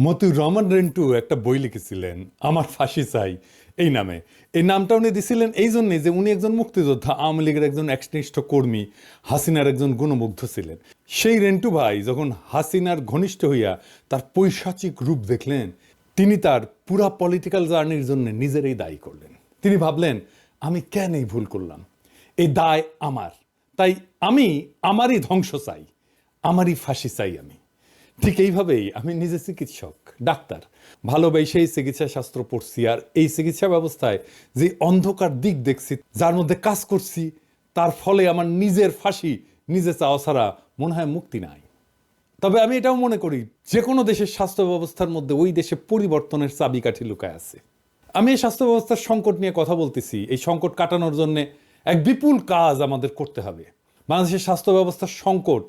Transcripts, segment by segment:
মতুর রহমান রেন্টু একটা বই লিখেছিলেন, আমার ফাঁসি চাই এই নামে। এই নামটা উনি দিছিলেন এই জন্যে যে উনি একজন মুক্তিযোদ্ধা, আওয়ামী লীগের একজন একনিষ্ঠ কর্মী, হাসিনার একজন গুণমুগ্ধ ছিলেন। সেই রেন্টু ভাই যখন হাসিনার ঘনিষ্ঠ হইয়া তার পৈশাচিক রূপ দেখলেন, তিনি তার পুরা পলিটিক্যাল জার্নির জন্য নিজেরই দায়ী করলেন। তিনি ভাবলেন, আমি কেন এই ভুল করলাম? এই দায় আমার। তাই আমি আমারই ধ্বংস চাই। আমারই ফাঁসি চাই আমি। ঠিক এইভাবেই আমি নিজে চিকিৎসক, ডাক্তার। ভালোবেসেই চিকিৎসা শাস্ত্র পড়ছি আর এই চিকিৎসা ব্যবস্থায় যে অন্ধকার দিক দেখছি, যার মধ্যে কাজ করছি, তার ফলে আমার নিজের ফাঁসি নিজে চাওয়া ছাড়া মনে হয় মুক্তি নাই। তবে আমি এটাও মনে করি যে কোনো দেশের স্বাস্থ্য ব্যবস্থার মধ্যে ওই দেশে পরিবর্তনের চাবিকাঠি লুকায় আছে। আমি এই স্বাস্থ্য ব্যবস্থার সংকট নিয়ে কথা বলতেছি, এই সংকট কাটানোর জন্য এক বিপুল কাজ আমাদের করতে হবে। বাংলাদেশের স্বাস্থ্য ব্যবস্থার সংকট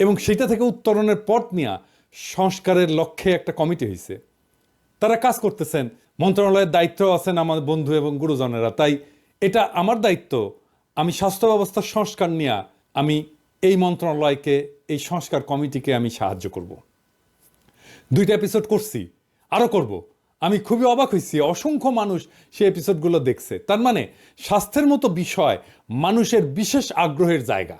এবং সেটা থেকে উত্তরণের পথ নিয়ে সংস্কারের লক্ষ্যে একটা কমিটি হয়েছে তারা কাজ করতেছেন, মন্ত্রণালয়ের দায়িত্ব আছেন আমার বন্ধু এবং গুরুজনেরা, তাই এটা আমার দায়িত্ব। আমি স্বাস্থ্য ব্যবস্থার সংস্কার নিয়ে আমি এই মন্ত্রণালয়কে, এই সংস্কার কমিটিকে আমি সাহায্য করব। দুইটা এপিসোড করছি, আরও করব। আমি খুবই অবাক হয়েছি অসংখ্য মানুষ সেই এপিসোডগুলো দেখছে। তার মানে স্বাস্থ্যের মতো বিষয় মানুষের বিশেষ আগ্রহের জায়গা।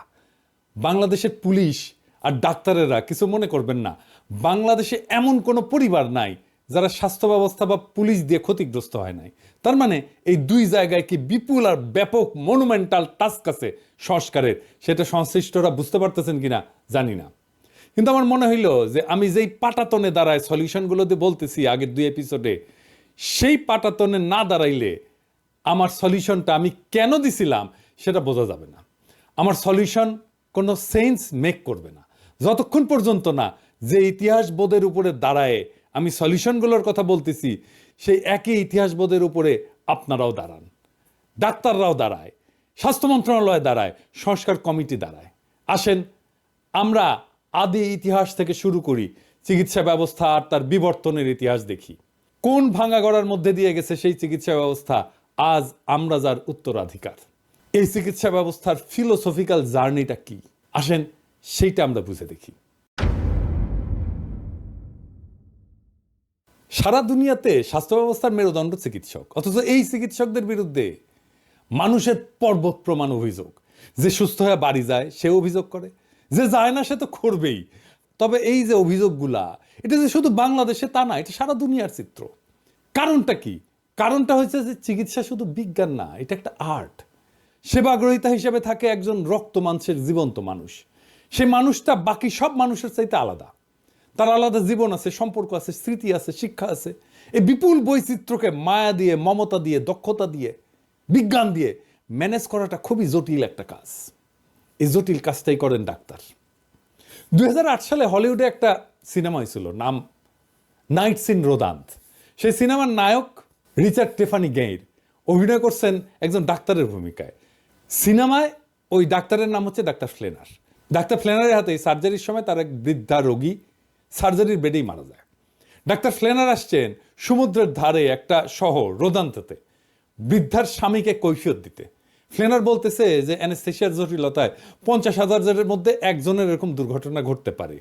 বাংলাদেশের পুলিশ আর ডাক্তারেরা কিছু মনে করবেন না। বাংলাদেশে এমন কোনো পরিবার নাই যারা স্বাস্থ্য ব্যবস্থা বা পুলিশ দিয়ে ক্ষতিগ্রস্ত হয় নাই। তার মানে এই দুই জায়গায় কি বিপুল আর ব্যাপক মনুমেন্টাল টাস্ক আছে সংস্কারের, সেটা সংশ্লিষ্টরা বুঝতে পারতেছেন কিনা জানি না। কিন্তু আমার মনে হইল যে আমি যেই পাটাতনে দাঁড়ায় সলিউশনগুলো দিয়ে বলতেছি আগের দুই এপিসোডে সেই পাটাতনে না দাঁড়াইলে আমার সলিউশনটা আমি কেন দিছিলাম সেটা বোঝা যাবে না। আমার সলিউশন কোনো সেন্স মেক করবে না। যতক্ষণ পর্যন্ত না যে ইতিহাস বোধের উপরে দাঁড়ায়, আমি সলিউশনগুলোর কথা বলতেছি, সেই একই ইতিহাস বোধের উপরে আপনারাও দাঁড়ান, ডাক্তাররাও দাঁড়ায়, স্বাস্থ্য মন্ত্রণালয় দাঁড়ায়, সংস্কার কমিটি দাঁড়ায়। আসেন, আমরা আদি ইতিহাস থেকে শুরু করি, চিকিৎসা ব্যবস্থা আর তার বিবর্তনের ইতিহাস দেখি। কোন ভাঙা গড়ার মধ্যে দিয়ে গেছে সেই চিকিৎসা ব্যবস্থা, আজ আমরা যার উত্তরাধিকার। এই চিকিৎসা ব্যবস্থার ফিলোসফিক্যাল জার্নিটা কি? আসেন সেইটা আমরা বুঝে দেখি। সারা দুনিয়াতে স্বাস্থ্য ব্যবস্থার মেরুদণ্ড চিকিৎসক, অথচ এই চিকিৎসকদের বিরুদ্ধে মানুষের পর্বত প্রমাণ অভিযোগ। যে সুস্থ হয়ে বাড়ি যায়, সে অভিযোগ করে। যে যায় না, সে তো করবেই। তবে এই যে অভিযোগগুলা, এটা যে শুধু বাংলাদেশে তা না, এটা সারা দুনিয়ার চিত্র। কারণটা কি? কারণটা হচ্ছে যে চিকিৎসা শুধু বিজ্ঞান না, এটা একটা আর্ট। সেবাগ্রহিতা হিসেবে থাকে একজন রক্ত মাংসের জীবন্ত মানুষ। সে মানুষটা, বাকি সব মানুষের চাইতে আলাদা। তার আলাদা জীবন আছে, সম্পর্ক আছে, স্মৃতি আছে, শিক্ষা আছে। এই বিপুল বৈচিত্র্যকে মায়া দিয়ে, মমতা দিয়ে, দক্ষতা দিয়ে, বিজ্ঞান দিয়ে ম্যানেজ করাটা খুবই জটিল একটা কাজ। এই জটিল কাজটাই করেন ডাক্তার। দু হাজার আট সালে হলিউডে একটা সিনেমা হয়েছিল, নাম নাইটস ইন রোদান্ত। সেই সিনেমার নায়ক রিচার্ড টেফানি গেইর অভিনয় করছেন একজন ডাক্তারের ভূমিকায়। সিনেমায় ওই ডাক্তারের নাম হচ্ছে ডাক্তার ফ্লেনার। ডাক্তার ফ্লেনারের হাতে সার্জারির সময় তার এক বৃদ্ধা রোগী সার্জারির বেডেই মারা যায়। ডাক্তার ফ্লেনার আসছেন সমুদ্রের ধারে একটা শহর, রোদান্ততে। বৃদ্ধার স্বামীকে কৈফিয়ত দিতে। ফ্লেনার বলতেছে যে অ্যানেস্থেশিয়ার জটিলতায় পঞ্চাশ হাজারের মধ্যে একজনের এরকম দুর্ঘটনা ঘটতে পারে।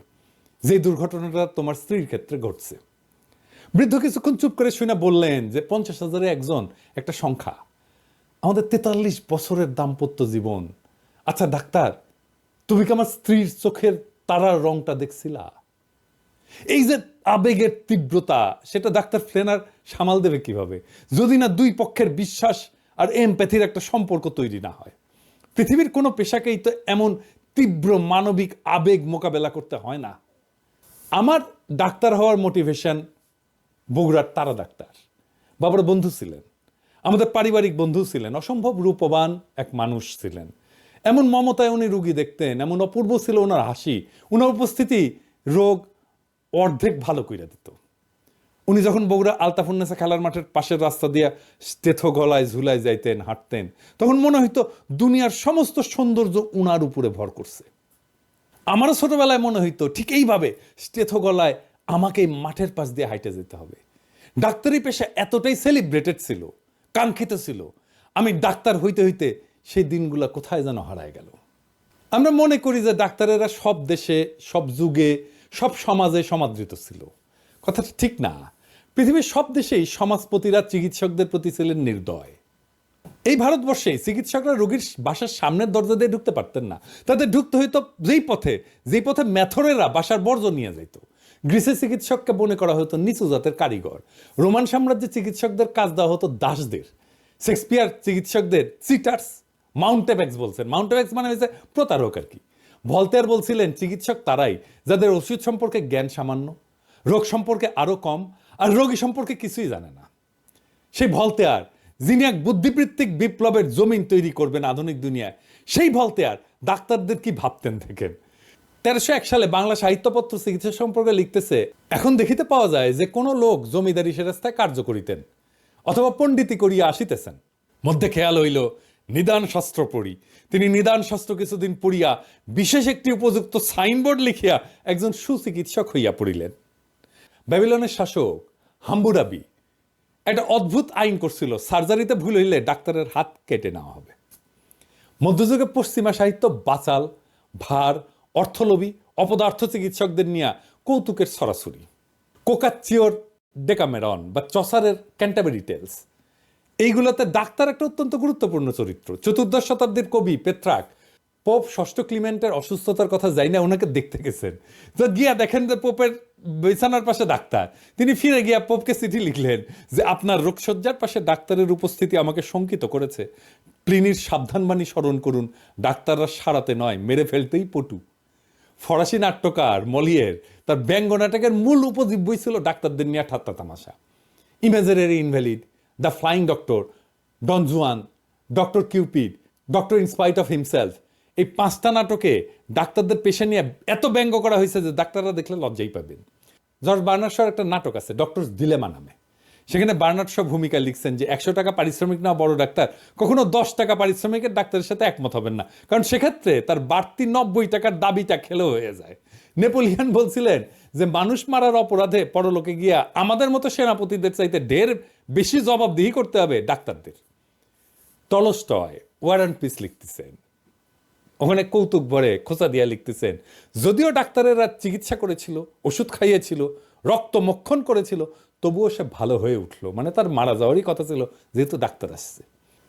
যে দুর্ঘটনাটা তোমার স্ত্রীর ক্ষেত্রে ঘটছে। বৃদ্ধ কিছুক্ষণ চুপ করে শুনে বললেন যে, পঞ্চাশ হাজারে একজন, একটা সংখ্যা। আমাদের তেতাল্লিশ বছরের দাম্পত্য জীবন। আচ্ছা ডাক্তার তুমি কি আমার স্ত্রীর চোখের তারার রংটা দেখছিলা? এই যে আবেগের তীব্রতা, সেটা ডাক্তার ফ্লেনার সামাল দেবে কীভাবে? যদি না দুই পক্ষের বিশ্বাস আর এমপ্যাথির একটা সম্পর্ক তৈরি না হয়। পৃথিবীর কোনো পেশাকেই তো এমন তীব্র মানবিক আবেগ মোকাবেলা করতে হয় না। আমার ডাক্তার হওয়ার মোটিভেশন বগুড়ার তারা ডাক্তার। বাবার বন্ধু ছিলেন। আমাদের পারিবারিক বন্ধু ছিলেন। অসম্ভব রূপবান এক মানুষ ছিলেন। এমন মমতায় উনি রুগী দেখতেন, এমন অপূর্ব ছিল ওনার হাসি। ওনার উপস্থিতি রোগ অর্ধেক ভালো কইরা দিত। উনি যখন বগুড়া আলতাফুন্নেসা খেলার মাঠের পাশের রাস্তা দিয়ে স্টেথ গলায় ঝুলায় যাইতেন, হাঁটতেন, তখন মনে হইতো দুনিয়ার সমস্ত সৌন্দর্য উনার উপরে ভর করছে। আমারও ছোটবেলায় মনে হইতো, ঠিক এইভাবে স্টেথ গলায় আমাকে মাঠের পাশ দিয়ে হাইটে যেতে হবে। ডাক্তারি পেশা এতটাই সেলিব্রেটেড ছিল, কাঙ্ক্ষিত ছিল। আমি ডাক্তার হইতে হইতে সেই দিনগুলো কোথায় যেন হারায় গেল। আমরা মনে করি যে ডাক্তারেরা সব দেশে, সব যুগে, সব সমাজে সমাদৃত ছিল। কথাটা ঠিক না। পৃথিবীর সব দেশেই সমাজপতিরা চিকিৎসকদের প্রতি ছিলেন নির্দয়। এই ভারতবর্ষে চিকিৎসকরা রোগীর বাসার সামনের দরজা দিয়ে ঢুকতে পারতেন না। তাদের ঢুকতে হইতো যেই পথে যেই পথে ম্যাথরেরা বাসার বর্জ্য নিয়ে যাইত। গ্রিসের চিকিৎসককে মনে করা হতো নিচু জাতের কারিগর। রোমান সাম্রাজ্যের চিকিৎসকদের কাজ দেওয়া হতো দাসদের। শেক্সপিয়ার চিকিৎসকদের চিটার্স মাউন্টেব্যাক্স বলছেন। মাউন্টেব্যাক্স মানে হচ্ছে প্রতারক আর কি। ভলতেয়ার বলছিলেন, চিকিৎসক তারাই, যাদের ওষুধ সম্পর্কে জ্ঞান সামান্য, রোগ সম্পর্কে আরও কম, আর রোগী সম্পর্কে কিছুই জানে না। সেই ভলতেয়ার যিনি এক বুদ্ধিবৃত্তিক বিপ্লবের জমিন তৈরি করবেন আধুনিক দুনিয়ায়, সেই ভলতেয়ার ডাক্তারদের কি ভাবতেন দেখেন? তেরোশো এক সালে বাংলা সাহিত্যপত্র চিকিৎসা সম্পর্কে লিখতেছে, এখন দেখিতে পাওয়া যায় যে কোনো লোক জমিদারি সেরাস্তায় কার্য করিতেন, অথবা পণ্ডিতি করিয়া আসিতেছেন। মধ্যে খেয়াল হইল নিদান শাস্ত্র পড়ি। তিনি নিদান শাস্ত্র কিছুদিন পড়িয়া বিশেষ একটি উপযুক্ত সাইনবোর্ড লিখিয়া একজন সুচিকিৎসক হইয়া পড়িলেন। ব্যাবিলনের শাসক হাম্বুরাবি একটা অদ্ভুত আইন করছিল, সার্জারিতে ভুল হইলে ডাক্তারের হাত কেটে নেওয়া হবে। মধ্যযুগে পশ্চিমা সাহিত্য বাচাল, ভার, অর্থলোভী, অপদার্থ চিকিৎসকদের নিয়ে কৌতুকের সরাসরি। কোকাচ্চিওর ডেকামেরন বা চসারের ক্যান্টাবেরি টেলস। এইগুলোতে ডাক্তার একটা অত্যন্ত গুরুত্বপূর্ণ চরিত্র। চতুর্দশ শতাব্দীর কবি পেত্রাক, পোপ ষষ্ঠ ক্লিমেন্টের অসুস্থতার কথা যাই না ওনাকে দেখতে গেছেন। তো গিয়া দেখেন যে পোপের বিছানার পাশে ডাক্তার। তিনি ফিরে গিয়া পোপকে চিঠি লিখলেন যে, আপনার রোগসজ্জার পাশে ডাক্তারের উপস্থিতি আমাকে শঙ্কিত করেছে। প্লিনির সাবধানবাণী স্মরণ করুন, ডাক্তাররা সারাতে নয়, মেরে ফেলতেই পটু। ফরাসি নাট্যকার মলিয়ের তার ব্যঙ্গ নাটকের মূল উপজীব্যই ছিল ডাক্তারদের নিয়ে ঠাট্টা তামাশা। Imaginary invalid the flying doctor Don Juan doctor Cupid doctor in spite of himself এই পাঁচটা নাটকে ডাক্তারদের পেশা নিয়ে এত ব্যঙ্গ করা হয়েছে যে ডাক্তাররা দেখলে লজ্জাই পাবেন। জর্জ বার্নার্ড শর একটা নাটক আছে ডক্টর দিলেমা নামে। সেখানে বার্নার্ড শো ভূমিকা লিখছেন যে একশো টাকা পারিশ্রমিক না বড় ডাক্তার, কখনো দশ টাকা পারিশ্রমিকের ডাক্তারের সাথে একমত হবেন না। কারণ সেক্ষেত্রে তার বাড়তি নব্বই টাকার দাবিটা খেলো হয়ে যায়। নেপোলিয়ান বলছিলেন যে, মানুষ মারার অপরাধে পরলোকে গিয়া আমাদের মতো সেনাপতিদের চাইতে ঢের বেশি জবাবদিহি করতে হবে ডাক্তারদের। টলস্টয় ওয়ার অ্যান্ড পিস লিখতেছেন। ওখানে কৌতুক ভরে খোঁচা দিয়া লিখতেছেন, যদিও ডাক্তারেরা চিকিৎসা করেছিল, ওষুধ খাইয়েছিল, রক্ত মক্ষণ করেছিল, তবুও সে ভালো হয়ে উঠল। মানে তার মারা যাওয়ারই কথা ছিল, যেহেতু ডাক্তার আসছে।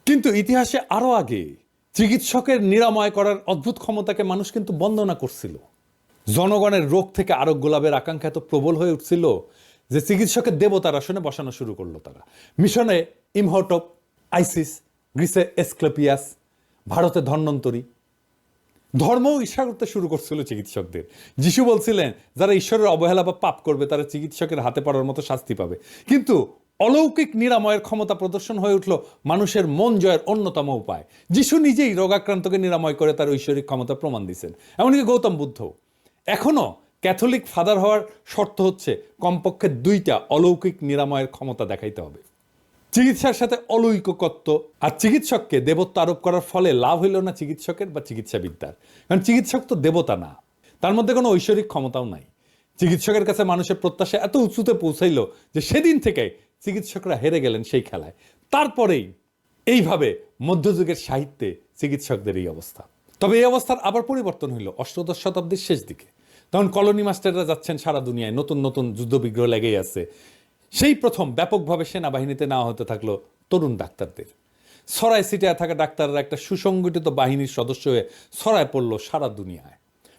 কিন্তু ইতিহাসে আরও আগে চিকিৎসকের নিরাময় করার অদ্ভুত ক্ষমতাকে মানুষ কিন্তু বন্দনা করছিল। জনগণের রোগ থেকে আরোগ্য লাভের আকাঙ্ক্ষা এত প্রবল হয়ে উঠছিল যে চিকিৎসকের দেবতার আসনে বসানো শুরু করল তারা। মিশনে ইমহটপ আইসিস, গ্রিসে এসক্লেপিয়াস, ভারতে ধন্বন্তরী। ধর্মও ঈর্ষা করতে শুরু করছিল চিকিৎসকদের। যিশু বলছিলেন, যারা ঈশ্বরের অবহেলা বা পাপ করবে, তারা চিকিৎসকের হাতে পড়ার মতো শাস্তি পাবে। কিন্তু অলৌকিক নিরাময়ের ক্ষমতা প্রদর্শন হয়ে উঠল মানুষের মন জয়ের অন্যতম উপায়। যিশু নিজেই রোগাক্রান্তকে নিরাময় করে তার ঐশ্বরিক ক্ষমতা প্রমাণ দিয়েছেন। এমনকি গৌতম বুদ্ধ এখনও ক্যাথলিক ফাদার হওয়ার শর্ত হচ্ছে কমপক্ষে দুইটা অলৌকিক নিরাময়ের ক্ষমতা দেখাইতে হবে। চিকিৎসার সাথে অলৌকিকত্ব আর চিকিৎসককে দেবত্ব আরোপ করার ফলে লাভ হইল না চিকিৎসকের বা চিকিৎসাবিদ্যার। কারণ চিকিৎসক তো দেবতা না। তার মধ্যে কোনো ঐশ্বরিক ক্ষমতাও নাই। চিকিৎসকের কাছে মানুষের প্রত্যাশা এত উঁচুতে পৌঁছাইল যে সেদিন থেকে চিকিৎসকরা হেরে গেলেন সেই খেলায়। তারপরেই এইভাবে মধ্যযুগের সাহিত্যে চিকিৎসকদের এই অবস্থা। তবে এই অবস্থার আবার পরিবর্তন হইল অষ্টদশ শতাব্দীর শেষ দিকে। তখন কলোনি মাস্টাররা যাচ্ছেন সারা দুনিয়ায়, নতুন নতুন যুদ্ধবিগ্রহ লেগেই আছে। সেই প্রথম ব্যাপকভাবে সেনাবাহিনীতে নেওয়া হতে থাকল তরুণ ডাক্তারদের। সরাই সিটিয়া থাকা ডাক্তাররা একটা সুসংগঠিত বাহিনীর সদস্য হয়ে সরায় পড়ল সারা দুনিয়ায়।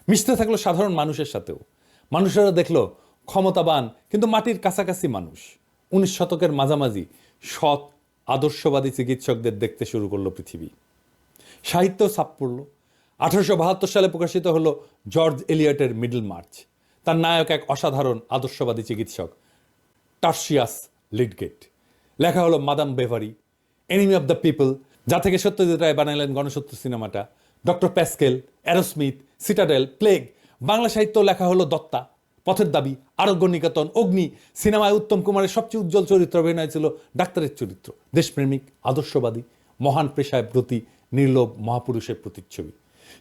মিশতে থাকল সাধারণ মানুষের সাথেও। মানুষেরা দেখল ক্ষমতাবান, কিন্তু মাটির কাছাকাছি মানুষ। উনিশ শতকের মাঝামাঝি সৎ, আদর্শবাদী চিকিৎসকদের দেখতে শুরু করল পৃথিবী। সাহিত্য ছাপ পড়ল। আঠারোশো বাহাত্তর সালে প্রকাশিত হলো জর্জ এলিয়টের মিডল মার্চ। তার নায়ক এক অসাধারণ আদর্শবাদী চিকিৎসক, টার্সিয়াস লিডগেট। লেখা হলো Madame Bovary, enemy of the people, যা থেকে সত্যজিৎ রায় বানাইলেন গণসত্য সিনেমাটা। Doctor Pascal, Arrowsmith, Citadel, plague. Bangla সাহিত্য লেখা হলো দত্তা। পথের দাবি আরোগ্য নিকেতন অগ্নি। সিনেমায় উত্তম কুমারের সবচেয়ে উজ্জ্বল চরিত্র অভিনয় ছিল ডাক্তারের চরিত্র। দেশপ্রেমিক, আদর্শবাদী, মহান পেশায় ব্রতী, নির্লোভ মহাপুরুষের প্রতিচ্ছবি।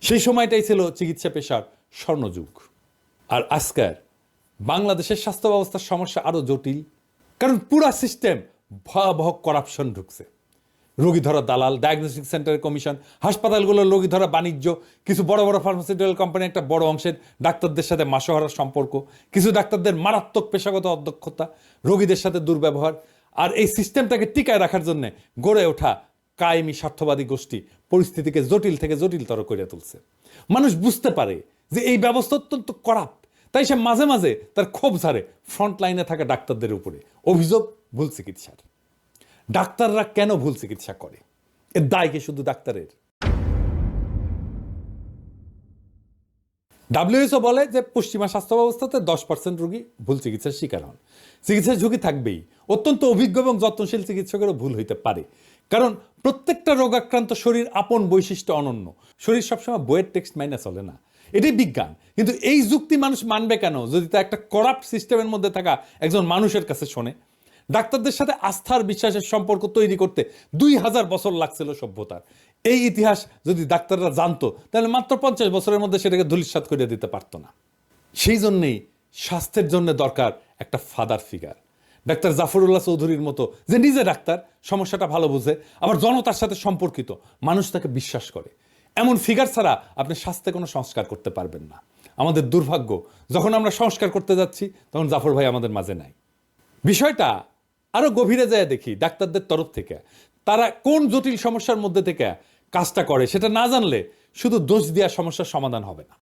সেই সময়টাই ছিল চিকিৎসা পেশার স্বর্ণযুগ। আর আজকার বাংলাদেশের স্বাস্থ্য ব্যবস্থার সমস্যা আরও জটিল, কারণ পুরা সিস্টেম ভয়াবহ করাপশন ঢুকছে। রোগী ধরা দালাল ডায়াগনস্টিক সেন্টারের কমিশন হাসপাতালগুলোর রোগী ধরা বাণিজ্য, কিছু বড় বড় ফার্মাসিউটিক্যাল কোম্পানি একটা বড় অংশের ডাক্তারদের সাথে মাসোহারার সম্পর্ক, কিছু ডাক্তারদের মারাত্মক পেশাগত অদক্ষতা, রোগীদের সাথে দুর্ব্যবহার, আর এই সিস্টেমটাকে টিকায় রাখার জন্য গড়ে ওঠা কায়েমি স্বার্থবাদী গোষ্ঠী পরিস্থিতিকে জটিল থেকে জটিলতর করে তুলছে। মানুষ বুঝতে পারে যে এই ব্যবস্থা অত্যন্ত করাপ্ট তাই সে মাঝে মাঝে তার ক্ষোভ ঝাড়ে ফ্রন্ট লাইনে থাকা ডাক্তারদের উপরে। অভিযোগ, ভুল চিকিৎসার। ডাক্তাররা কেন ভুল চিকিৎসা করে? এর দায় কি শুধু ডাক্তারের? ডাব্লিউএসও বলে যে পশ্চিমা স্বাস্থ্য ব্যবস্থাতে দশ পার্সেন্ট রোগী ভুল চিকিৎসার শিকার হন। চিকিৎসার ঝুঁকি থাকবেই। অত্যন্ত অভিজ্ঞ এবং যত্নশীল চিকিৎসকেরও ভুল হইতে পারে। কারণ প্রত্যেকটা রোগাক্রান্ত শরীর আপন বৈশিষ্ট্য অনন্য। শরীর সবসময় বইয়ের টেক্সট মাইনে চলে না। এটাই বিজ্ঞান। কিন্তু এই যুক্তি মানুষ মানবে কেন? যদি তা একটা করাপ্ট সিস্টেমের মধ্যে থাকা একজন মানুষের কাছে শোনে। ডাক্তারদের সাথে আস্থার বিশ্বাসের সম্পর্ক তৈরি করতে দুই হাজার বছর লাগছিল সভ্যতার। এই ইতিহাস যদি ডাক্তাররা জানতো, তাহলে মাত্র পঞ্চাশ বছরের মধ্যে সেটাকে ধুলিস্বাত করে দিতে পারতো না। সেই জন্যেই স্বাস্থ্যের জন্য দরকার একটা ফাদার ফিগার ডাক্তার জাফরুল্লাহ চৌধুরীর মতো যে নিজে ডাক্তার, সমস্যাটা ভালো বুঝে, আবার জনতার সাথে সম্পর্কিত, মানুষ তাকে বিশ্বাস করে। এমন ফিগার ছাড়া আপনি স্বাস্থ্যে কোনো সংস্কার করতে পারবেন না। আমাদের দুর্ভাগ্য, যখন আমরা সংস্কার করতে যাচ্ছি, তখন জাফর ভাই আমাদের মাঝে নাই। বিষয়টা আরও গভীরে যায় দেখি ডাক্তারদের তরফ থেকে। তারা কোন জটিল সমস্যার মধ্যে থেকে কাজটা করে, সেটা না জানলে শুধু দোষ দেওয়া সমস্যার সমাধান হবে না।